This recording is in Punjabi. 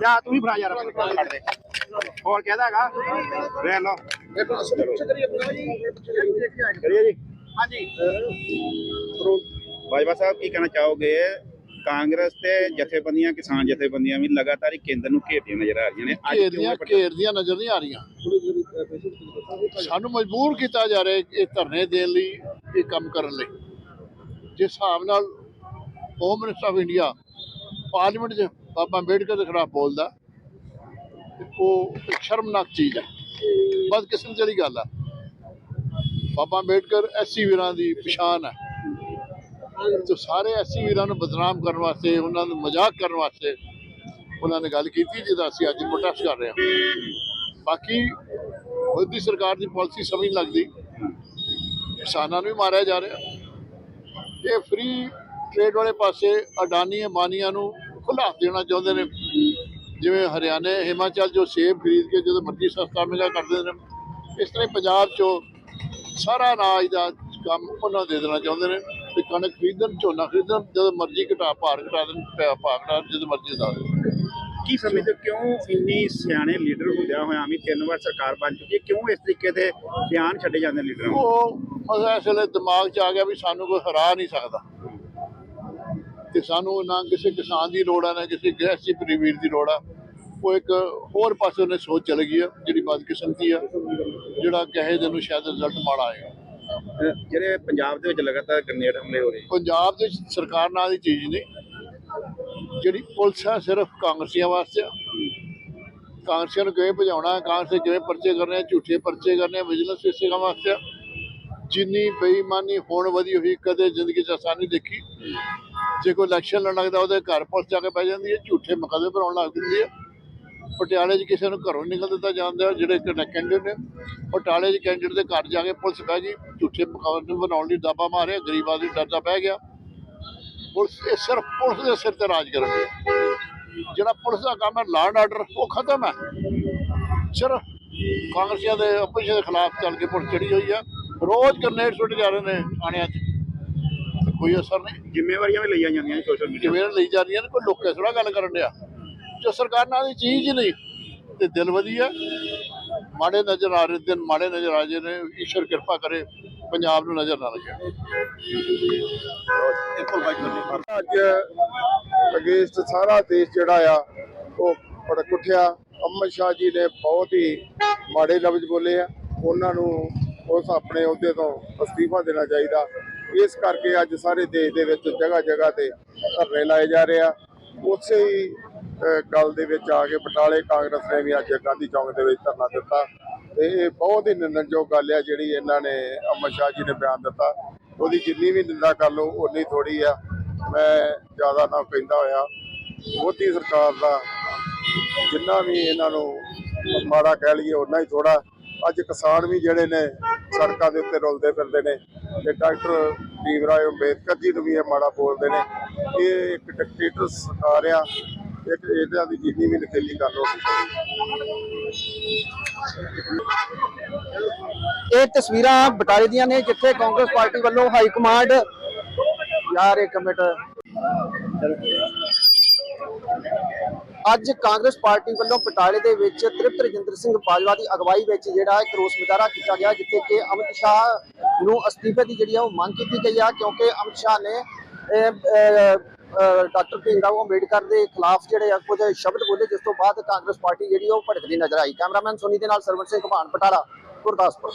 ਜਾ ਤੂੰ ਵੀ ਫੜਾ ਯਾਰ ਹੋਰ ਕਿਹਦਾ ਹੈਗਾ? ਵੇਖ ਲਓ। ਕਰੀਏ ਜੀ। ਹਾਂਜੀ। ਬਾਜਵਾ ਸਾਹਿਬ ਕੀ ਕਹਿਣਾ ਚਾਹੋਗੇ? ਕਾਂਗਰਸ ਤੇ ਜਥੇਬੰਦੀਆਂ ਕਿਸਾਨ ਜਥੇਬੰਦੀਆਂ ਵੀ ਲਗਾਤਾਰ ਹੀ ਕੇਂਦਰ ਨੂੰ ਘੇਰਦੀਆਂ ਨਜ਼ਰ ਆ ਰਹੀਆਂ ਨੇ। ਅੱਜ ਕਿਉਂ ਘੇਰਦੀਆਂ ਘੇਰਦੀਆਂ ਨਜ਼ਰ ਨਹੀਂ ਆ ਰਹੀਆਂ। ਸਾਨੂੰ ਮਜਬੂਰ ਕੀਤਾ ਜਾ ਰਿਹਾ ਇਹ ਧਰਨੇ ਦੇਣ ਲਈ ਇਹ ਕੰਮ ਕਰਨ ਲਈ। ਜਿਸ ਹਿਸਾਬ ਨਾਲ home minister of India parliament 'ਚ ਬਾਬਾ ਅੰਬੇਡਕਰ ਦੇ ਖਿਲਾਫ ਬੋਲਦਾ ਉਹ ਇੱਕ ਸ਼ਰਮਨਾਕ ਚੀਜ਼ ਹੈ। ਬਦਕਿਸਮਤੀ ਵਾਲੀ ਗੱਲ ਆ। ਬਾਬਾ ਅੰਬੇਡਕਰ ਐਸੀ ਵੀਰਾਂ ਦੀ ਪਛਾਣ ਹੈ। ਤੇ ਸਾਰੇ ਐਸੀ ਵੀਰਾਂ ਨੂੰ ਬਦਨਾਮ ਕਰਨ ਵਾਸਤੇ, ਉਹਨਾਂ ਨੂੰ ਮਜ਼ਾਕ ਕਰਨ ਵਾਸਤੇ ਉਹਨਾਂ ਨੇ ਗੱਲ ਕੀਤੀ, ਜਿਹਦਾ ਅਸੀਂ ਅੱਜ ਪ੍ਰੋਟੈਸਟ ਕਰ ਰਹੇ ਹਾਂ। ਬਾਕੀ ਮੋਦੀ ਸਰਕਾਰ ਦੀ ਪਾਲਿਸੀ ਸਮਝ ਨਹੀਂ ਲੱਗਦੀ। ਕਿਸਾਨਾਂ ਨੂੰ ਵੀ ਮਾਰਿਆ ਜਾ ਰਿਹਾ। ਇਹ ਫ੍ਰੀ ਟ੍ਰੇਡ ਵਾਲੇ ਪਾਸੇ ਅਡਾਨੀ ਅੰਬਾਨੀਆਂ ਨੂੰ ਹੱਥ ਦੇਣਾ ਚਾਹੁੰਦੇ ਨੇ। ਜਿਵੇਂ ਹਰਿਆਣੇ ਹਿਮਾਚਲ ਜੋ ਸੇਬ ਖਰੀਦ ਕੇ ਜਦੋਂ ਮਰਜ਼ੀ ਸਸਤਾ ਮਿਲਿਆ ਕਰਦੇ ਨੇ। ਇਸ ਤਰ੍ਹਾਂ ਹੀ ਪੰਜਾਬ 'ਚੋਂ ਸਾਰਾ ਅਨਾਜ ਦਾ ਕੰਮ ਉਹਨਾਂ ਦੇ ਦੇਣਾ ਚਾਹੁੰਦੇ ਨੇ ਤੇ ਕਣਕ ਖਰੀਦਣ ਝੋਨਾ ਖਰੀਦਣ ਜਦੋਂ ਮਰਜ਼ੀ ਘਟਾ ਭਾਰ ਘਟਾ ਦੇਣ ਭਾਅ ਘਟਾ ਜਦੋਂ ਮਰਜ਼ੀ ਦਾ ਕੀ ਸਮਝਦੇ ਕਿਉਂ ਇੰਨੀ ਸਿਆਣੇ ਲੀਡਰ ਹੁੰਦਿਆਂ ਹੋਇਆਂ ਵੀ ਤਿੰਨ ਵਾਰ ਸਰਕਾਰ ਬਣ ਚੁੱਕੀ ਹੈ? ਕਿਉਂ ਇਸ ਤਰੀਕੇ ਦੇ ਬਿਆਨ ਛੱਡੇ ਜਾਂਦੇ ਲੀਡਰਾਂ ਉਹ ਮਸਾ ਇਸ ਵੇਲੇ ਦਿਮਾਗ 'ਚ ਆ ਗਿਆ ਵੀ ਸਾਨੂੰ ਕੋਈ ਹਰਾ ਨਹੀਂ ਸਕਦਾ। ਤੇ ਸਾਨੂੰ ਨਾ ਕਿਸੇ ਕਿਸਾਨ ਦੀ ਲੋੜ ਆ ਨਾ ਕਿਸੇ ਗੈਸੀ ਪਰਿਵੀਰ ਦੀ ਲੋੜ ਆ। ਉਹ ਇੱਕ ਹੋਰ ਪਾਸੇ ਉਹਨੇ ਸੋਚ ਚਲ ਗਈ ਆ ਜਿਹੜੀ ਬਦਕਿਸਮਤੀ ਆ ਜਿਹੜਾ ਕਹੇ ਦਿਨ ਨੂੰ ਸ਼ਾਇਦ ਰਿਜ਼ਲਟ ਮਾੜਾ ਆਏਗਾ ਜਿਹੜੇ ਪੰਜਾਬ ਦੇ ਵਿੱਚ ਲਗਾਤਾਰ ਗ੍ਰਨੇਡ ਹਮਲੇ ਹੋ ਰਹੇ। ਪੰਜਾਬ ਦੇ ਸਰਕਾਰ ਨਾਲ ਦੀ ਚੀਜ਼ ਨਹੀਂ। ਜਿਹੜੀ ਪੁਲਿਸ ਆ ਸਿਰਫ ਕਾਂਗਰਸੀਆਂ ਵਾਸਤੇ ਆ। ਕਾਂਗਰਸੀਆਂ ਨੂੰ ਕਿਵੇਂ ਭਜਾਉਣਾ ਕਾਂਗਰਸ ਦੇ ਕਿਵੇਂ ਪਰਚੇ ਕਰਨੇ ਆ, ਝੂਠੇ ਪਰਚੇ ਕਰਨੇ ਆ, ਵਿਜੀਲੈਂਸ ਇਸੇ ਕੰਮ ਵਾਸਤੇ ਆ। ਜਿੰਨੀ ਬੇਈਮਾਨੀ ਹੋਣ ਵਧੀ ਹੋਈ ਕਦੇ ਜ਼ਿੰਦਗੀ 'ਚ ਆਸਾਨੀ ਦੇਖੀ। ਜੇ ਕੋਈ ਇਲੈਕਸ਼ਨ ਲੜਨ ਲੱਗਦਾ, ਉਹਦੇ ਘਰ ਪੁਲਿਸ ਜਾ ਕੇ ਬਹਿ ਜਾਂਦੀ ਹੈ, ਝੂਠੇ ਮੁਕੱਦਮੇ ਬਣਾਉਣ ਲੱਗ ਜਾਂਦੀ ਹੈ। ਪਟਿਆਲੇ 'ਚ ਕਿਸੇ ਨੂੰ ਘਰੋਂ ਨਿਕਲ ਦਿੱਤਾ ਜਾਂਦਾ, ਜਿਹੜੇ ਕੈਂਡੀਡੇਟ ਨੇ ਪਟਿਆਲੇ 'ਚ ਕੈਂਡੀਡੇਟ ਦੇ ਘਰ ਜਾ ਕੇ ਪੁਲਿਸ ਬਹਿ ਗਈ, ਝੂਠੇ ਮੁਕੱਦਮੇ ਬਣਾਉਣ ਲਈ ਦਾਬਾ ਮਾਰਿਆ, ਗਰੀਬਾਂ ਦੀ ਡਰਦਾ ਬਹਿ ਗਿਆ। ਪੁਲਿਸ, ਇਹ ਸਿਰਫ ਪੁਲਿਸ ਦੇ ਸਿਰ ਤੇ ਰਾਜ ਕਰਨ ਹੈ। ਜਿਹੜਾ ਪੁਲਿਸ ਦਾ ਕੰਮ ਹੈ ਲਾਅ ਆਰਡਰ ਉਹ ਖਤਮ ਹੈ। ਸਿਰਫ ਕਾਂਗਰਸੀਆਂ ਦੇ ਆਪੋਜੀਸ਼ਨ ਦੇ ਖਿਲਾਫ ਚੱਲ ਕੇ ਪੁਲਿਸ ਚੜੀ ਹੋਈ ਹੈ। ਰੋਜ਼ ਗ੍ਰਨੇਡ ਸੁੱਟ ਜਾ ਰਹੇ ਨੇ ਥਾਣਿਆਂ 'ਚ। ਕੋਈ ਅਸਰ ਨਹੀਂ। ਜ਼ਿੰਮੇਵਾਰੀਆਂ ਵੀ ਲਈਆਂ ਜਾਂਦੀਆਂ ਨੇ ਸੋਸ਼ਲ ਮੀਡੀਆ ਜਿਵੇਂ ਲਈ ਜਾ ਰਹੀਆਂ ਨੇ ਕੋਈ ਲੋਕੇ ਥੋੜਾ ਗੱਲ ਕਰਨ ਡਿਆ। ਜੋ ਸਰਕਾਰ ਨਾਲ ਦੀ ਚੀਜ਼ ਹੀ ਨਹੀਂ ਤੇ ਦਿਲ ਵਧੀਆ ਮਾੜੇ ਨਜ਼ਰ ਆ ਰਹੇ ਦਿਨ ਮਾੜੇ ਨਜ਼ਰ ਆ ਰਹੇ ਨੇ ਈਸ਼ਵਰ ਕਿਰਪਾ ਕਰੇ ਪੰਜਾਬ ਨੂੰ ਨਜ਼ਰ ਨਾ ਲੱਗੇ। ਅੱਜ ਅਗੇਂਸਟ ਸਾਰਾ ਦੇਸ਼ ਜਿਹੜਾ ਆ ਉਹ ਭੜਕ ਉੱਠਿਆ ਅਮਰ ਸ਼ਾਹ ਜੀ ਨੇ ਬਹੁਤ ਹੀ ਮਾੜੇ ਲਫ਼ਜ਼ ਬੋਲੇ ਆ। ਉਹਨਾਂ ਨੂੰ ਉਸ ਆਪਣੇ ਅਹੁਦੇ ਤੋਂ ਅਸਤੀਫਾ ਦੇਣਾ ਚਾਹੀਦਾ। ਇਸ ਕਰਕੇ ਅੱਜ ਸਾਰੇ ਦੇਸ਼ ਦੇ ਵਿੱਚ ਜਗ੍ਹਾ ਜਗ੍ਹਾ ਤੇ ਧਰਨੇ ਲਾਏ ਜਾ ਰਹੇ ਆ। ਉਸੇ ਹੀ ਗੱਲ ਦੇ ਵਿੱਚ ਆ ਕੇ ਬਟਾਲੇ ਕਾਂਗਰਸ ਨੇ ਵੀ ਅੱਜ ਗਾਂਧੀ ਚੌਂਕ ਦੇ ਵਿੱਚ ਧਰਨਾ ਦਿੱਤਾ। ਤੇ ਇਹ ਬਹੁਤ ਹੀ ਨਿੰਦਣਯੋਗ ਗੱਲ ਆ ਜਿਹੜੀ ਇਹਨਾਂ ਨੇ ਅਮਰ ਸ਼ਾਹ ਜੀ ਨੇ ਬਿਆਨ ਦਿੱਤਾ। ਉਹਦੀ ਜਿੰਨੀ ਵੀ ਨਿੰਦਾ ਕਰ ਲਓ ਉਨੀ ਥੋੜੀ ਆ। ਮੈਂ ਜ਼ਿਆਦਾ ਨਾ ਕਹਿੰਦਾ ਹੋਇਆ, ਮੋਦੀ ਸਰਕਾਰ ਦਾ ਜਿੰਨਾ ਵੀ ਇਹਨਾਂ ਨੂੰ ਮਾੜਾ ਕਹਿ ਲਈਏ ਉਨਾ ਹੀ ਥੋੜਾ ਅੱਜ ਕਿਸਾਨ ਵੀ ਜਿਹੜੇ ਨੇ ਸੜਕਾਂ ਦੇ ਉੱਤੇ ਰੁਲਦੇ ਫਿਰਦੇ ਨੇ। ਤੇ ਡਾਕਟਰ ਭੀਮ ਰਾਏ ਅੰਬੇਦਕਰ ਜੀ ਨੂੰ ਵੀ ਇਹ ਮਾੜਾ ਬੋਲਦੇ ਨੇ ਇਹ ਇੱਕ ਡਿਕਟੇਟਰ ਸਰਕਾਰ ਆ ਇੱਕ ਇਹਨਾਂ ਦੀ ਜਿੰਨੀ ਵੀ ਨਕੇਲੀ ਕਰ ਲਓ ਇਹ ਤਸਵੀਰਾਂ ਬਟਾਲੇ ਦੀਆਂ ਨੇ, ਜਿੱਥੇ ਕਾਂਗਰਸ ਪਾਰਟੀ ਵੱਲੋਂ ਹਾਈ ਕਮਾਂਡ ਯਾਰ ਇੱਕ ਮਿੰਟ। ਅੱਜ ਕਾਂਗਰਸ ਪਾਰਟੀ ਵੱਲੋਂ ਬਟਾਲੇ ਦੇ ਵਿੱਚ ਤ੍ਰਿਪਤ ਰਜਿੰਦਰ ਸਿੰਘ ਬਾਜਵਾ ਦੀ ਅਗਵਾਈ ਵਿੱਚ ਜਿਹੜਾ ਇੱਕ ਰੋਸ ਮੁਜ਼ਾਹਰਾ ਕੀਤਾ ਗਿਆ, ਜਿੱਥੇ ਕਿ ਅਮਿਤ ਸ਼ਾਹ ਨੂੰ ਅਸਤੀਫੇ ਦੀ ਜਿਹੜੀ ਆ ਉਹ ਮੰਗ ਕੀਤੀ ਗਈ ਆ, ਕਿਉਂਕਿ ਅਮਿਤ ਸ਼ਾਹ ਨੇ ਡਾਕਟਰ ਭੀਮ ਰਾਓ ਅੰਬੇਡਕਰ ਦੇ ਖਿਲਾਫ ਜਿਹੜੇ ਆ ਕੁਝ ਸ਼ਬਦ ਬੋਲੇ, ਜਿਸ ਤੋਂ ਬਾਅਦ ਕਾਂਗਰਸ ਪਾਰਟੀ ਜਿਹੜੀ ਉਹ ਭੜਕਦੀ ਨਜ਼ਰ ਆਈ। ਕੈਮਰਾਮੈਨ ਸੋਨੀ ਦੇ ਨਾਲ ਸਰਵਨ ਸਿੰਘ ਘਮਾਨ ਬਟਾਲਾ ਗੁਰਦਾਸਪੁਰ।